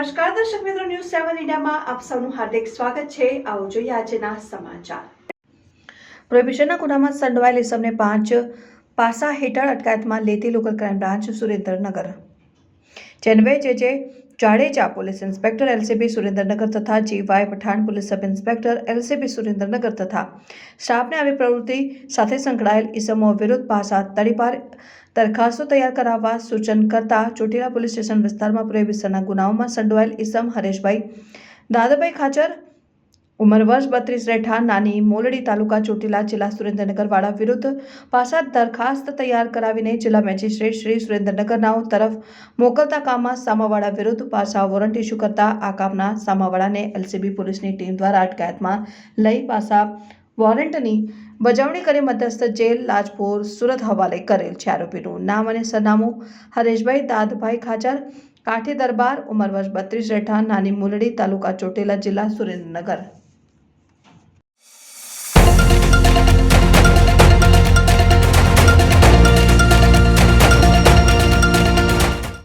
One ઇન્ડિયામાં આપ સૌનું હાર્દિક સ્વાગત છે. આવો જોઈએ આજના સમાચાર. પ્રોહિબિશનના ગુનામાં સંડોવાયેલ ઇસમને પાંચ પાસા હેઠળ અટકાયતમાં લેતી local crime branch Surendranagar. જેનવે J J Jadeja police inspector LCB Surendranagar તથા G Y Pathan police sub inspector LCB Surendranagar તથા સ્ટાફને આવી પ્રવૃત્તિ સાથે સંકળાયેલ ઇસમો વિરુદ્ધ પાસા તડીપાર દરખાસ્તો તૈયાર કરાવવા સૂચન કરતા ચોટીલા પોલીસ સ્ટેશન વિસ્તારમાં પ્રોહિબિશનના ગુનાઓમાં સંડોવાયેલ ઇસમ હરેશભાઈ દાદાભાઈ ખાચર ઉંમર વર્ષ બત્રીસ રહેઠાણ, નાની મોલડી તાલુકા ચોટીલા જિલ્લા સુરેન્દ્રનગરવાળા વિરુદ્ધ પાસા દરખાસ્ત તૈયાર કરાવીને જિલ્લા મેજિસ્ટ્રેટ શ્રી સુરેન્દ્રનગરનાઓ તરફ મોકલતા કામમાં સામાવાળા વિરુદ્ધ પાસા વોરંટ ઇસ્યુ કરતા આ કામના સામાવાળાને એલસીબી પોલીસની ટીમ દ્વારા અટકાયતમાં લઈ પાસા વોરંટની બજાવણી કરી મધ્યસ્થ જેલ લાજપોર સુરત હવાલે કરેલ છે આરોપીનું નામ અને સરનામું હરેશભાઈ દાદભાઈ ખાચર, કાઠી દરબાર, ઉંમર વર્ષ બત્રીસ રહેઠાણ, નાની મુલડી તાલુકા ચોટીલા જિલ્લા સુરેન્દ્રનગર.